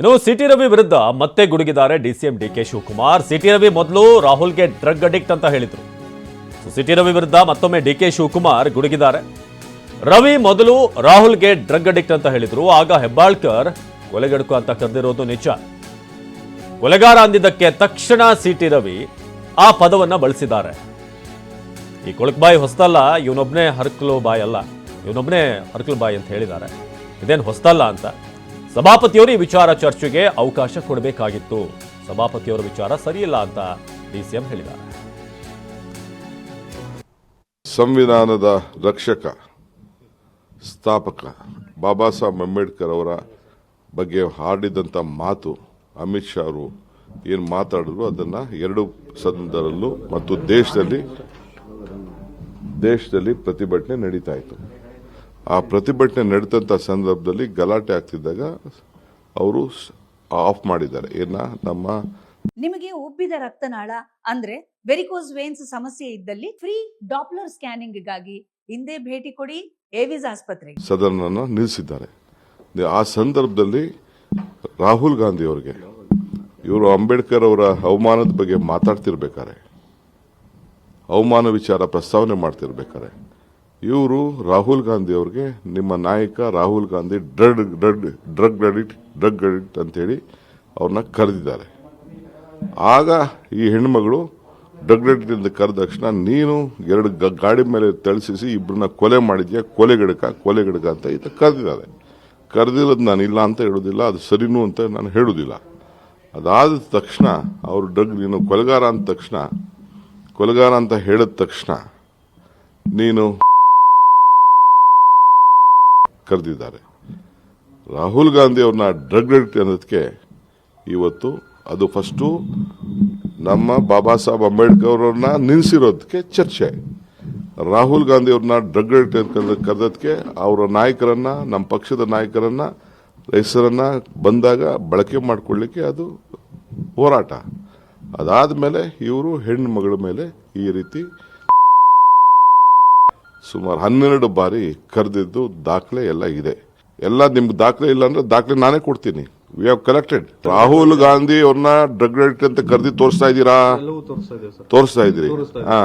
ಇನ್ನು ಸಿಟಿ ರವಿ ವಿರುದ್ಧ ಮತ್ತೆ ಗುಡುಗಿದ್ದಾರೆ DCM D K Shivakumar. C T Ravi ಮೊದಲು ರಾಹುಲ್ಗೆ ಡ್ರಗ್ ಅಡಿಕ್ಟ್ ಅಂತ ಹೇಳಿದ್ರು. ಸೊ ಸಿಟಿ ರವಿ ವಿರುದ್ಧ ಮತ್ತೊಮ್ಮೆ ಡಿ ಕೆ ಶಿವಕುಮಾರ್ ಗುಡುಗಿದ್ದಾರೆ. ರವಿ ಮೊದಲು ರಾಹುಲ್ಗೆ ಡ್ರಗ್ ಅಡಿಕ್ಟ್ ಅಂತ ಹೇಳಿದ್ರು. ಆಗ ಹೆಬ್ಬಾಳ್ಕರ್ ಕೊಲೆಗಡುಕು ಅಂತ ಕರೆದಿರೋದು ನಿಜ. ಕೊಲೆಗಾರ ಅಂದಿದ್ದಕ್ಕೆ ತಕ್ಷಣ ಸಿಟಿ ರವಿ ಆ ಪದವನ್ನ ಬಳಸಿದ್ದಾರೆ. ಈ ಕೊಳಕ್ಬಾಯಿ ಹೊಸ್ತಲ್ಲ, ಇವನೊಬ್ನೇ ಹರ್ಕಲು ಬಾಯ್ ಅಲ್ಲ. ಇವನೊಬ್ನೇ ಹರ್ಕಲು ಬಾಯ್ ಅಂತ ಹೇಳಿದ್ದಾರೆ. ಇದೇನು ಹೊಸ್ತಲ್ಲ ಅಂತ. ಸಭಾಪತಿಯವರು ಈ ವಿಚಾರ ಚರ್ಚೆಗೆ ಅವಕಾಶ ಕೊಡಬೇಕಾಗಿತ್ತು. ಸಭಾಪತಿಯವರ ವಿಚಾರ ಸರಿಯಿಲ್ಲ ಅಂತ ಡಿಸಿಎಂ ಹೇಳಿದ ಸಂವಿಧಾನದ ರಕ್ಷಕ, ಸ್ಥಾಪಕ ಬಾಬಾ ಸಾಹೇಬ್ ಅಂಬೇಡ್ಕರ್ ಅವರ ಬಗ್ಗೆ ಹಾಡಿದಂಥ ಮಾತು ಅಮಿತ್ ಶಾ ಅವರು ಏನು ಮಾತಾಡಿದ್ರು ಅದನ್ನು ಎರಡು ಸದನದಲ್ಲೂ ಮತ್ತು ದೇಶದಲ್ಲಿ ದೇಶದಲ್ಲಿ ಪ್ರತಿಭಟನೆ ನಡೀತಾ ಇತ್ತು. ಆ ಪ್ರತಿಭಟನೆ ನಡೆದಂಥ ಸಂದರ್ಭದಲ್ಲಿ ಗಲಾಟೆ ಆಗ್ತಿದ್ದಾಗ ಅವರು ಆಫ್ ಮಾಡಿದ್ದಾರೆ. ಏನ ನಮ್ಮ ನಿಮಗೆ ಉಬ್ಬಿದ ರಕ್ತನಾಳ ಅಂದ್ರೆ ವೆರಿಕೋಸ್ ವೇನ್ಸ್ ಸಮಸ್ಯೆ ಇದ್ದಲ್ಲಿ ಫ್ರೀ ಡಾಪ್ಲರ್ ಸ್ಕ್ಯಾನಿಂಗ್ಗಾಗಿ ಹಿಂದೆ ಭೇಟಿ ಕೊಡಿ ಏವಿಸ್ ಆಸ್ಪತ್ರೆಗೆ. ಸದನವನ್ನು ನಿಲ್ಲಿಸಿದ್ದಾರೆ. ಆ ಸಂದರ್ಭದಲ್ಲಿ ರಾಹುಲ್ ಗಾಂಧಿ ಅವರಿಗೆ ಇವರು ಅಂಬೇಡ್ಕರ್ ಅವರ ಅವಮಾನದ ಬಗ್ಗೆ ಮಾತಾಡ್ತಿರ್ಬೇಕಾರೆ. ಅವಮಾನ ವಿಚಾರ ಪ್ರಸ್ತಾವನೆ ಮಾಡ್ತಿರ್ಬೇಕಾರೆ. ಇವರು ರಾಹುಲ್ ಗಾಂಧಿ ಅವ್ರಿಗೆ ನಿಮ್ಮ ನಾಯಕ Rahul Gandhi drug drug drug ಅಡಿಟ್ ಡ್ರಗ್ ಅಡಿಟ್ ಅಂತೇಳಿ ಅವ್ರನ್ನ ಕರೆದಿದ್ದಾರೆ. ಆಗ ಈ ಹೆಣ್ಮಗಳು ಡ್ರಗ್ ಅಡಿಕ್ಟ್ ಅಂತ ಕರೆದ ತಕ್ಷಣ ನೀನು ಎರಡು ಗಾಡಿ ಮೇಲೆ ತಳಿಸಿಸಿ ಇಬ್ಬರನ್ನ ಕೊಲೆ ಮಾಡಿದ್ಯಾ? ಕೊಲೆಗಿಡಕ ಕೊಲೆಗಡಕ ಅಂತ ಈತ ಕರೆದಿದ್ದಾರೆ. ಕರೆದಿರೋದು ನಾನು ಇಲ್ಲ ಅಂತ ಹೇಳೋದಿಲ್ಲ, ಅದು ಸರಿನೂ ಅಂತ ನಾನು ಹೇಳೋದಿಲ್ಲ. ಅದಾದ ತಕ್ಷಣ ಅವರು ಡ್ರಗ್, ನೀನು ಕೊಲೆಗಾರ ಅಂದ ತಕ್ಷಣ, ಕೊಲೆಗಾರ ಅಂತ ಹೇಳಿದ ತಕ್ಷಣ ನೀನು ಕರೆದಿದ್ದಾರೆ. ರಾಹುಲ್ ಗಾಂಧಿ ಅವ್ರನ್ನ ಡ್ರಗ್ ಅಡಿಕ್ಟ್ ಅನ್ನೋದಕ್ಕೆ ಇವತ್ತು ಅದು ಫಸ್ಟು ನಮ್ಮ ಬಾಬಾ ಸಾಹೇಬ್ ಅಂಬೇಡ್ಕರ್ ಅವ್ರನ್ನ ನಿಲ್ಲಿಸಿರೋದಕ್ಕೆ ಚರ್ಚೆ. ರಾಹುಲ್ ಗಾಂಧಿ ಅವ್ರನ್ನ ಡ್ರಗ್ ಅಡಿಕ್ಟ್ ಅಂತ ಕರೆದಕ್ಕೆ ಅವರ ನಾಯಕರನ್ನ, ನಮ್ಮ ಪಕ್ಷದ ನಾಯಕರನ್ನ ಹೆಸರನ್ನ ಬಂದಾಗ ಬಳಕೆ ಮಾಡಿಕೊಳ್ಳಿಕ್ಕೆ ಅದು ಹೋರಾಟ. ಅದಾದ ಮೇಲೆ ಇವರು ಹೆಣ್ಣು ಮಗಳ ಮೇಲೆ ಈ ರೀತಿ ಸುಮಾರು ಹನ್ನೆರಡು ಬಾರಿ ಕರೆದಿದ್ದು ದಾಖಲೆ ಎಲ್ಲ ಇದೆ. ಎಲ್ಲ ನಿಮ್ಗೆ ದಾಖಲೆ ಇಲ್ಲ ಅಂದ್ರೆ ದಾಖಲೆ ನಾನೇ ಕೊಡ್ತೀನಿ. We have collected Rahul Gandhi ಅವ್ರನ್ನ ಡ್ರಗ್ ಅಡಿಕ್ಟ್ ಅಂತ ಕರೆದಿ ತೋರಿಸ್ತಾ ಇದ್ದೀರಾ? ತೋರಿಸ್ತಾ ಇದ್ದೀರಿ. ಹಾ.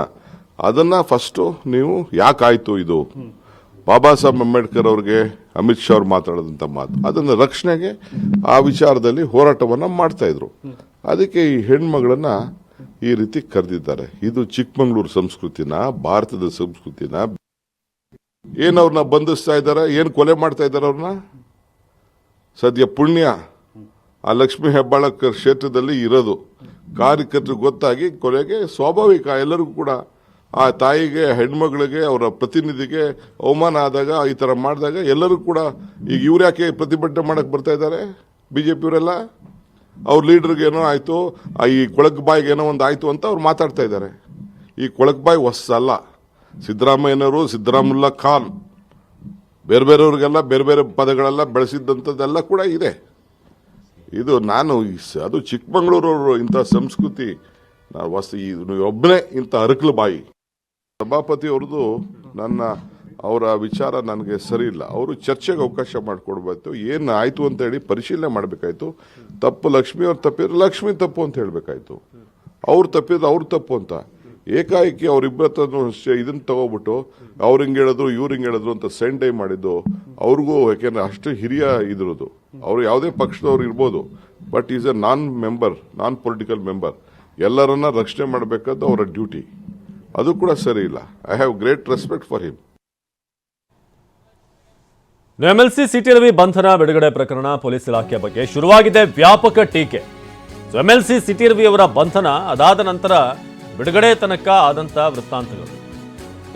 ಅದನ್ನ ಫಸ್ಟ್ ನೀವು ಯಾಕಾಯ್ತು ಇದು? ಬಾಬಾ ಸಾಹೇಬ್ ಅಂಬೇಡ್ಕರ್ ಅವ್ರಿಗೆ ಅಮಿತ್ ಶಾ ಅವ್ರು ಮಾತಾಡೋದಂತ ಮಾತು. ಅದನ್ನ ರಕ್ಷಣೆಗೆ ಆ ವಿಚಾರದಲ್ಲಿ ಹೋರಾಟವನ್ನ ಮಾಡ್ತಾ ಇದ್ರು. ಅದಕ್ಕೆ ಈ ಹೆಣ್ಮಗಳನ್ನ ಈ ರೀತಿ ಕರೆದಿದ್ದಾರೆ. ಇದು ಚಿಕ್ಕಮಂಗ್ಳೂರು ಸಂಸ್ಕೃತಿನ ಭಾರತದ ಸಂಸ್ಕೃತಿನ ಏನ್ ಅವ್ರನ್ನ ಬಂಧಿಸ್ತಾ ಇದ್ದಾರೆ ಏನು ಕೊಲೆ ಮಾಡ್ತಾ ಇದ್ದಾರೆ ಅವ್ರನ್ನ? ಸದ್ಯ ಪುಣ್ಯ. ಆ ಲಕ್ಷ್ಮೀ ಹೆಬ್ಬಾಳ ಕ್ಷೇತ್ರದಲ್ಲಿ ಇರೋದು. ಕಾರ್ಯಕರ್ತರು ಗೊತ್ತಾಗಿ ಕೊಲೆಗೆ ಸ್ವಾಭಾವಿಕ. ಎಲ್ಲರಿಗೂ ಕೂಡ ಆ ತಾಯಿಗೆ, ಹೆಣ್ಮಗಳಿಗೆ, ಅವರ ಪ್ರತಿನಿಧಿಗೆ ಅವಮಾನ ಆದಾಗ, ಈ ಥರ ಮಾಡಿದಾಗ ಎಲ್ಲರೂ ಕೂಡ ಈಗ ಇವ್ರು ಯಾಕೆ ಪ್ರತಿಭಟನೆ ಮಾಡೋಕ್ಕೆ ಬರ್ತಾ ಇದ್ದಾರೆ ಬಿ ಜೆ ಪಿಯವರೆಲ್ಲ ಅವ್ರ ಲೀಡ್ರಿಗೆ ಏನೋ ಆಯಿತು ಈ ಕೊಳಕ್ ಬಾಯಿಗೆ ಏನೋ ಒಂದು ಆಯಿತು ಅಂತ ಅವ್ರು ಮಾತಾಡ್ತಾ ಇದ್ದಾರೆ ಈ ಕೊಳಕ್ ಬಾಯಿ ಹೊಸಲ್ಲ ಸಿದ್ದರಾಮಯ್ಯನವರು, ಸಿದ್ದರಾಮುಲ್ಲಾ ಖಾನ್, ಬೇರೆ ಬೇರೆಯವ್ರಿಗೆಲ್ಲ ಬೇರೆ ಬೇರೆ ಪದಗಳೆಲ್ಲ ಬೆಳೆಸಿದ್ದಂಥದ್ದೆಲ್ಲ ಕೂಡ ಇದೆ. ಇದು ನಾನು ಅದು ಚಿಕ್ಕಮಗಳೂರವರು ಇಂಥ ಸಂಸ್ಕೃತಿ, ನಾನು ವಸ್ತು ಒಬ್ಬನೇ ಇಂಥ ಅರಕಲು ಬಾಯಿ. ಸಭಾಪತಿ ಅವ್ರದ್ದು ನನ್ನ, ಅವರ ವಿಚಾರ ನನಗೆ ಸರಿ ಇಲ್ಲ. ಅವರು ಚರ್ಚೆಗೆ ಅವಕಾಶ ಮಾಡಿಕೊಡ್ಬೇಕು. ಏನು ಆಯಿತು ಅಂತ ಹೇಳಿ ಪರಿಶೀಲನೆ ಮಾಡಬೇಕಾಯ್ತು. ತಪ್ಪು ಲಕ್ಷ್ಮಿ ಅವ್ರು ತಪ್ಪಿದ್ರೆ ಲಕ್ಷ್ಮಿ ತಪ್ಪು ಅಂತ ಹೇಳಬೇಕಾಯ್ತು. ಅವ್ರು ತಪ್ಪಿದ್ರೆ ಅವ್ರು ತಪ್ಪು ಅಂತ. ಏಕಾಏಕಿ ಅವ್ರಿಬ್ಬರ ಹತ್ರನೂ ಅಷ್ಟೇ ಇದನ್ನ ತಗೋಬಿಟ್ಟು ಅವ್ರು ಹಿಂಗೆ ಹೇಳಿದ್ರು, ಇವ್ರು ಹಿಂಗೆ ಹೇಳಿದ್ರು ಅಂತ ಸೆಂಡ್ ಮಾಡಿದ್ದು, ಅವ್ರಿಗೂ ಯಾಕೆಂದ್ರೆ ಅಷ್ಟು ಹಿರಿಯ ಇದ್ರದು. ಅವರು ಯಾವುದೇ ಪಕ್ಷದವ್ರು ಇರ್ಬೋದು but is a non member non political member ಎಲ್ಲರನ್ನ ರಕ್ಷಣೆ ಮಾಡಬೇಕಾದ್ದು ಅವರ ಡ್ಯೂಟಿ ಅದು ಕೂಡ ಸರಿ ಇಲ್ಲ. I have great respect for him MLC C T Ravi ಬಂಧನ ಬಿಡುಗಡೆ ಪ್ರಕರಣ ಪೊಲೀಸ್ ಇಲಾಖೆ ಬಗ್ಗೆ ಶುರುವಾಗಿದೆ ವ್ಯಾಪಕ ಟೀಕೆ. ಎಂಎಲ್ಸಿ ಸಿಟಿ ರವಿ ಅವರ ಬಂಧನ ಅದಾದ ನಂತರ ಬಿಡುಗಡೆ ತನಕ ಆದಂತ ವೃತ್ತಾಂತಗಳು.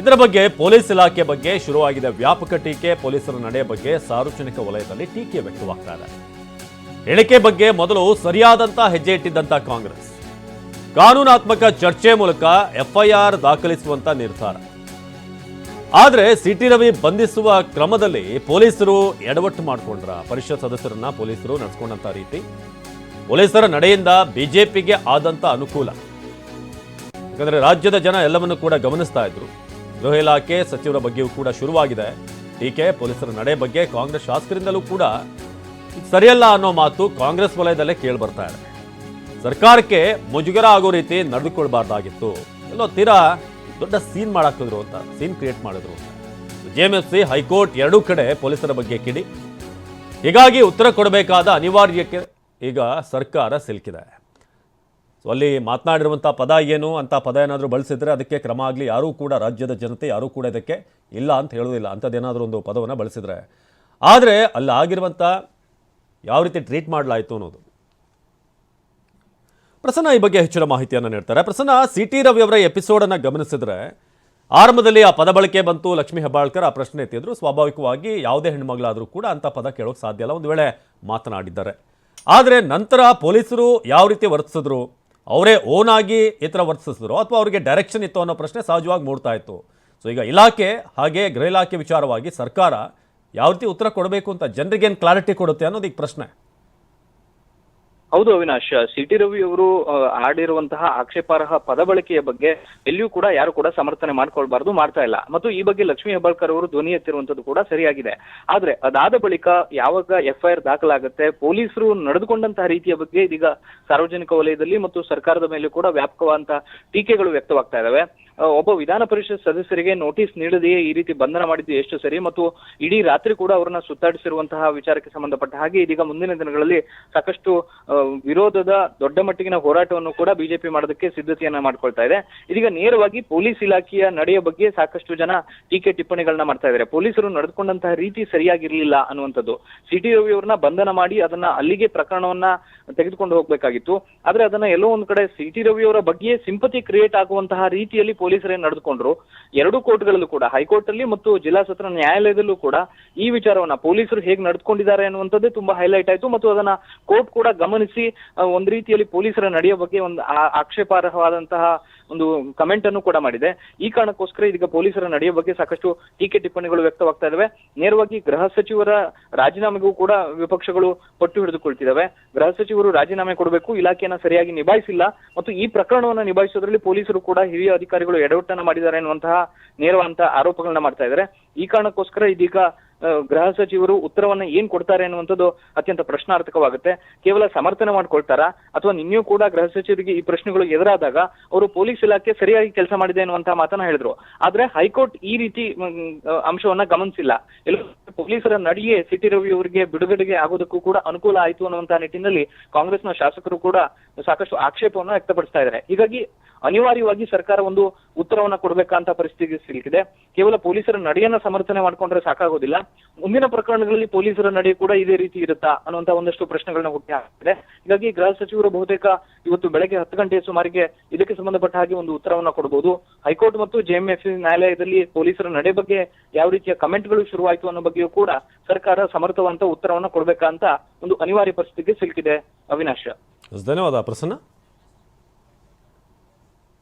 ಇದರ ಬಗ್ಗೆ ಪೊಲೀಸ್ ಇಲಾಖೆ ಬಗ್ಗೆ ಶುರುವಾಗಿದೆ ವ್ಯಾಪಕ ಟೀಕೆ. ಪೊಲೀಸರ ನಡೆ ಬಗ್ಗೆ ಸಾರ್ವಜನಿಕ ವಲಯದಲ್ಲಿ ಟೀಕೆ ವ್ಯಕ್ತವಾಗ್ತಾ ಇದೆ. ಹೇಳಿಕೆ ಬಗ್ಗೆ ಮೊದಲು ಸರಿಯಾದಂತಹ ಹೆಜ್ಜೆ ಇಟ್ಟಿದ್ದಂತ ಕಾಂಗ್ರೆಸ್. ಕಾನೂನಾತ್ಮಕ ಚರ್ಚೆ ಮೂಲಕ ಎಫ್ಐಆರ್ ದಾಖಲಿಸುವಂತ ನಿರ್ಧಾರ. ಆದ್ರೆ ಸಿಟಿ ರವಿ ಬಂಧಿಸುವ ಕ್ರಮದಲ್ಲಿ ಪೊಲೀಸರು ಎಡವಟ್ಟು ಮಾಡಿಕೊಂಡ್ರ. ಪರಿಷತ್ ಸದಸ್ಯರನ್ನ ಪೊಲೀಸರು ನಡೆಸ್ಕೊಂಡಂತ ರೀತಿ. ಪೊಲೀಸರ ನಡೆಯಿಂದ ಬಿಜೆಪಿಗೆ ಆದಂತ ಅನುಕೂಲ. ಯಾಕಂದ್ರೆ ರಾಜ್ಯದ ಜನ ಎಲ್ಲವನ್ನು ಕೂಡ ಗಮನಿಸ್ತಾ ಇದ್ರು. ಗೃಹ ಇಲಾಖೆ ಸಚಿವರ ಬಗ್ಗೆಯೂ ಕೂಡ ಶುರುವಾಗಿದೆ. ಟೀಕೆ, ಪೊಲೀಸರ ನಡೆ ಬಗ್ಗೆ ಕಾಂಗ್ರೆಸ್ ಶಾಸಕರಿಂದಲೂ ಕೂಡ ಸರಿಯಲ್ಲ ಅನ್ನೋ ಮಾತು ಕಾಂಗ್ರೆಸ್ ವಲಯದಲ್ಲೇ ಕೇಳಿ ಬರ್ತಾ ಇದೆ. ಸರ್ಕಾರಕ್ಕೆ ಮುಜುಗರ ಆಗೋ ರೀತಿ ನಡೆದುಕೊಳ್ಬಾರ್ದಾಗಿತ್ತು. ಎಲ್ಲೋ ತೀರಾ ದೊಡ್ಡ ಸೀನ್ ಮಾಡಾಕಿದ್ರು ಅಂತ, ಸೀನ್ ಕ್ರಿಯೇಟ್ ಮಾಡಿದ್ರು J M F C, high court ಎರಡೂ ಕಡೆ ಪೊಲೀಸರ ಬಗ್ಗೆ ಕಿಡಿ. ಹೀಗಾಗಿ ಉತ್ತರ ಕೊಡಬೇಕಾದ ಅನಿವಾರ್ಯಕ್ಕೆ ಈಗ ಸರ್ಕಾರ ಸಿಲುಕಿದೆ. ಅಲ್ಲಿ ಮಾತನಾಡಿರುವಂಥ ಪದ ಏನು ಅಂತ ಪದ ಏನಾದರೂ ಬಳಸಿದರೆ ಅದಕ್ಕೆ ಕ್ರಮ ಆಗಲಿ. ಯಾರೂ ಕೂಡ ರಾಜ್ಯದ ಜನತೆ, ಯಾರೂ ಕೂಡ ಇದಕ್ಕೆ ಇಲ್ಲ ಅಂತ ಹೇಳೋದಿಲ್ಲ ಅಂಥದ್ದೇನಾದರೂ ಒಂದು ಪದವನ್ನು ಬಳಸಿದ್ರೆ. ಆದರೆ ಅಲ್ಲಿ ಆಗಿರುವಂಥ ಯಾವ ರೀತಿ ಟ್ರೀಟ್ ಮಾಡಲಾಯಿತು ಅನ್ನೋದು. ಪ್ರಸನ್ನ ಈ ಬಗ್ಗೆ ಹೆಚ್ಚಿನ ಮಾಹಿತಿಯನ್ನು ನೀಡ್ತಾರೆ. ಪ್ರಸನ್ನ ಸಿ ಟಿ ರವಿ ಅವರ ಎಪಿಸೋಡನ್ನು ಗಮನಿಸಿದರೆ ಆರಂಭದಲ್ಲಿ ಆ ಪದ ಬಳಕೆ ಬಂತು. ಲಕ್ಷ್ಮೀ ಹೆಬ್ಬಾಳ್ಕರ್ ಆ ಪ್ರಶ್ನೆ ಎತ್ತಿದ್ರು. ಸ್ವಾಭಾವಿಕವಾಗಿ ಯಾವುದೇ ಹೆಣ್ಮಗಳಾದರೂ ಕೂಡ ಅಂಥ ಪದ ಕೇಳೋಕೆ ಸಾಧ್ಯ ಇಲ್ಲ. ಒಂದು ವೇಳೆ ಮಾತನಾಡಿದ್ದಾರೆ. ಆದರೆ ನಂತರ ಪೊಲೀಸರು ಯಾವ ರೀತಿ ವರ್ತಿಸಿದ್ರು? ಅವರೇ ಓನಾಗಿ ಈ ಥರ ವರ್ತಿಸಿದ್ರು ಅಥವಾ ಅವರಿಗೆ ಡೈರೆಕ್ಷನ್ ಇತ್ತು ಅನ್ನೋ ಪ್ರಶ್ನೆ ಸಹಜವಾಗಿ ಮೂಡ್ತಾ ಇತ್ತು. ಸೊ ಈಗ ಇಲಾಖೆ ಹಾಗೆ ಗೃಹ ಇಲಾಖೆ ವಿಚಾರವಾಗಿ ಸರ್ಕಾರ ಯಾವ ರೀತಿ ಉತ್ತರ ಕೊಡಬೇಕು ಅಂತ ಜನರಿಗೇನು ಕ್ಲಾರಿಟಿ ಕೊಡುತ್ತೆ ಅನ್ನೋದು ಈಗ ಪ್ರಶ್ನೆ. ಹೌದು ಅವಿನಾಶ್, ಸಿಟಿ ರವಿ ಅವರು ಆಡಿರುವಂತಹ ಆಕ್ಷೇಪಾರ್ಹ ಪದ ಬಳಕೆಯ ಬಗ್ಗೆ ಎಲ್ಲಿಯೂ ಕೂಡ ಯಾರು ಕೂಡ ಸಮರ್ಥನೆ ಮಾಡ್ಕೊಳ್ಬಾರ್ದು, ಮಾಡ್ತಾ ಇಲ್ಲ. ಮತ್ತು ಈ ಬಗ್ಗೆ ಲಕ್ಷ್ಮೀ ಹೆಬ್ಬಾಳ್ಕರ್ ಅವರು ಧ್ವನಿ ಎತ್ತಿರುವಂತದ್ದು ಕೂಡ ಸರಿಯಾಗಿದೆ. ಆದ್ರೆ ಅದಾದ ಬಳಿಕ ಯಾವಾಗ ಎಫ್ಐಆರ್ ದಾಖಲಾಗುತ್ತೆ, ಪೊಲೀಸರು ನಡೆದುಕೊಂಡಂತಹ ರೀತಿಯ ಬಗ್ಗೆ ಇದೀಗ ಸಾರ್ವಜನಿಕ ವಲಯದಲ್ಲಿ ಮತ್ತು ಸರ್ಕಾರದ ಮೇಲೆ ಕೂಡ ವ್ಯಾಪಕವಾದಂತಹ ಟೀಕೆಗಳು ವ್ಯಕ್ತವಾಗ್ತಾ ಇದಾವೆ ಒಬ್ಬ ವಿಧಾನ ಪರಿಷತ್ ಸದಸ್ಯರಿಗೆ ನೋಟಿಸ್ ನೀಡದೆಯೇ ಈ ರೀತಿ ಬಂಧನ ಮಾಡಿದ್ದು ಎಷ್ಟು ಸರಿ ಮತ್ತು ಇಡೀ ರಾತ್ರಿ ಕೂಡ ಅವರನ್ನ ಸುತ್ತಾಡಿಸಿರುವಂತಹ ವಿಚಾರಕ್ಕೆ ಸಂಬಂಧಪಟ್ಟ ಹಾಗೆ ಇದೀಗ ಮುಂದಿನ ದಿನಗಳಲ್ಲಿ ಸಾಕಷ್ಟು ವಿರೋಧದ ದೊಡ್ಡ ಮಟ್ಟಿಗಿನ ಹೋರಾಟವನ್ನು ಕೂಡ ಬಿಜೆಪಿ ಮಾಡೋದಕ್ಕೆ ಸಿದ್ಧತೆಯನ್ನ ಮಾಡ್ಕೊಳ್ತಾ ಇದೆ. ಇದೀಗ ನೇರವಾಗಿ ಪೊಲೀಸ್ ಇಲಾಖೆಯ ನಡೆಯ ಬಗ್ಗೆ ಸಾಕಷ್ಟು ಜನ ಟೀಕೆ ಟಿಪ್ಪಣಿಗಳನ್ನ ಮಾಡ್ತಾ ಇದ್ದಾರೆ. ಪೊಲೀಸರು ನಡೆದುಕೊಂಡಂತಹ ರೀತಿ ಸರಿಯಾಗಿರ್ಲಿಲ್ಲ ಅನ್ನುವಂಥದ್ದು. ಸಿಟಿ ರವಿ ಅವ್ರನ್ನ ಬಂಧನ ಮಾಡಿ ಅದನ್ನ ಅಲ್ಲಿಗೆ ಪ್ರಕರಣವನ್ನ ತೆಗೆದುಕೊಂಡು ಹೋಗ್ಬೇಕಾಗಿತ್ತು. ಆದ್ರೆ ಅದನ್ನ ಎಲ್ಲೋ ಒಂದ್ ಕಡೆ ಸಿಟಿ ರವಿ ಅವರ ಬಗ್ಗೆ ಸಿಂಪತಿ ಕ್ರಿಯೇಟ್ ಆಗುವಂತಹ ರೀತಿಯಲ್ಲಿ ಪೊಲೀಸರೇ ನಡೆದುಕೊಂಡ್ರು. ಎರಡು ಕೋರ್ಟ್ಗಳಲ್ಲೂ ಕೂಡ ಹೈಕೋರ್ಟ್ ಅಲ್ಲಿ ಮತ್ತು ಜಿಲ್ಲಾ ಸತ್ರ ನ್ಯಾಯಾಲಯದಲ್ಲೂ ಕೂಡ ಈ ವಿಚಾರವನ್ನ ಪೊಲೀಸರು ಹೇಗೆ ನಡೆದುಕೊಂಡಿದ್ದಾರೆ ಅನ್ನುವಂಥದ್ದೇ ತುಂಬಾ ಹೈಲೈಟ್ ಆಯ್ತು. ಮತ್ತು ಅದನ್ನ ಕೋರ್ಟ್ ಕೂಡ ಗಮನಿಸಿ ಆ, ಒಂದ್ ರೀತಿಯಲ್ಲಿ ಪೊಲೀಸರ ನಡೆಯ ಬಗ್ಗೆ ಒಂದು ಆಕ್ಷೇಪಾರ್ಹವಾದಂತಹ ಒಂದು ಕಮೆಂಟ್ ಅನ್ನು ಕೂಡ ಮಾಡಿದೆ. ಈ ಕಾರಣಕ್ಕೋಸ್ಕರ ಇದೀಗ ಪೊಲೀಸರ ನಡೆಯ ಬಗ್ಗೆ ಸಾಕಷ್ಟು ಟೀಕೆ ಟಿಪ್ಪಣಿಗಳು ವ್ಯಕ್ತವಾಗ್ತಾ ಇದಾವೆ. ನೇರವಾಗಿ ಗೃಹ ಸಚಿವರ ರಾಜೀನಾಮೆಗೂ ಕೂಡ ವಿಪಕ್ಷಗಳು ಪಟ್ಟು ಹಿಡಿದುಕೊಳ್ತಿದ್ದಾವೆ ಗೃಹ ಸಚಿವರು ರಾಜೀನಾಮೆ ಕೊಡಬೇಕು ಇಲಾಖೆಯನ್ನ ಸರಿಯಾಗಿ ನಿಭಾಯಿಸಿಲ್ಲ ಮತ್ತು ಈ ಪ್ರಕರಣವನ್ನು ನಿಭಾಯಿಸೋದ್ರಲ್ಲಿ ಪೊಲೀಸರು ಕೂಡ ಹಿರಿಯ ಅಧಿಕಾರಿಗಳು ಎಡವಟ್ಟನ್ನ ಮಾಡಿದ್ದಾರೆ ಎನ್ನುವಂತಹ ನೇರವಾದಂತಹ ಆರೋಪಗಳನ್ನ ಮಾಡ್ತಾ ಇದ್ದಾರೆ ಈ ಕಾರಣಕ್ಕೋಸ್ಕರ ಇದೀಗ ಗೃಹ ಸಚಿವರು ಉತ್ತರವನ್ನ ಏನ್ ಕೊಡ್ತಾರೆ ಅನ್ನುವಂಥದ್ದು ಅತ್ಯಂತ ಪ್ರಶ್ನಾರ್ಥಕವಾಗುತ್ತೆ. ಕೇವಲ ಸಮರ್ಥನೆ ಮಾಡ್ಕೊಳ್ತಾರಾ? ಅಥವಾ ನಿನ್ನೆಯೂ ಕೂಡ ಗೃಹ ಸಚಿವರಿಗೆ ಈ ಪ್ರಶ್ನೆಗಳು ಎದುರಾದಾಗ ಅವರು ಪೊಲೀಸ್ ಇಲಾಖೆ ಸರಿಯಾಗಿ ಕೆಲಸ ಮಾಡಿದೆ ಅನ್ನುವಂತಹ ಮಾತನ್ನ ಹೇಳಿದ್ರು. ಆದ್ರೆ ಹೈಕೋರ್ಟ್ ಈ ರೀತಿ ಅಂಶವನ್ನ ಗಮನಿಸಿಲ್ಲ. ಎಲ್ಲ ಪೊಲೀಸರ ನಡಿಯೇ ಸಿಟಿ ರವಿ ಅವರಿಗೆ ಬಿಡುಗಡೆಗೆ ಆಗೋದಕ್ಕೂ ಕೂಡ ಅನುಕೂಲ ಆಯಿತು ಅನ್ನುವಂತಹ ನಿಟ್ಟಿನಲ್ಲಿ ಕಾಂಗ್ರೆಸ್ನ ಶಾಸಕರು ಕೂಡ ಸಾಕಷ್ಟು ಆಕ್ಷೇಪವನ್ನು ವ್ಯಕ್ತಪಡಿಸ್ತಾ ಇದ್ದಾರೆ. ಹೀಗಾಗಿ ಅನಿವಾರ್ಯವಾಗಿ ಸರ್ಕಾರ ಒಂದು ಉತ್ತರವನ್ನ ಕೊಡಬೇಕಂತ ಪರಿಸ್ಥಿತಿ ಸಿಲುಕಿದೆ. ಕೇವಲ ಪೊಲೀಸರ ನಡೆಯನ್ನ ಸಮರ್ಥನೆ ಮಾಡ್ಕೊಂಡ್ರೆ ಸಾಕಾಗೋದಿಲ್ಲ. ಮುಂದಿನ ಪ್ರಕರಣಗಳಲ್ಲಿ ಪೊಲೀಸರ ನಡೆ ಕೂಡ ಇದೇ ರೀತಿ ಇರುತ್ತಾ ಅನ್ನುವಂತ ಒಂದಷ್ಟು ಪ್ರಶ್ನೆಗಳನ್ನ ಹುಟ್ಟಿ ಹಾಕಿದೆ. ಹೀಗಾಗಿ ಗೃಹ ಸಚಿವರು ಬಹುತೇಕ ಇವತ್ತು ಬೆಳಗ್ಗೆ ಹತ್ತು ಗಂಟೆಯ ಸುಮಾರಿಗೆ ಇದಕ್ಕೆ ಸಂಬಂಧಪಟ್ಟ ಹಾಗೆ ಒಂದು ಉತ್ತರವನ್ನ ಕೊಡಬಹುದು ಹೈಕೋರ್ಟ್ ಮತ್ತು ಜೆಎಂಎಫ್ ನ್ಯಾಯಾಲಯದಲ್ಲಿ ಪೊಲೀಸರ ನಡೆ ಬಗ್ಗೆ ಯಾವ ರೀತಿಯ ಕಮೆಂಟ್ಗಳು ಶುರುವಾಯಿತು ಅನ್ನೋ ಬಗ್ಗೆಯೂ ಕೂಡ ಸರ್ಕಾರ ಸಮರ್ಥವಂತ ಉತ್ತರವನ್ನ ಕೊಡ್ಬೇಕಂತ ಒಂದು ಅನಿವಾರ್ಯ ಪರಿಸ್ಥಿತಿಗೆ ಸಿಲುಕಿದೆ ಅವಿನಾಶ್. ಧನ್ಯವಾದ ಪ್ರಸನ್ನ.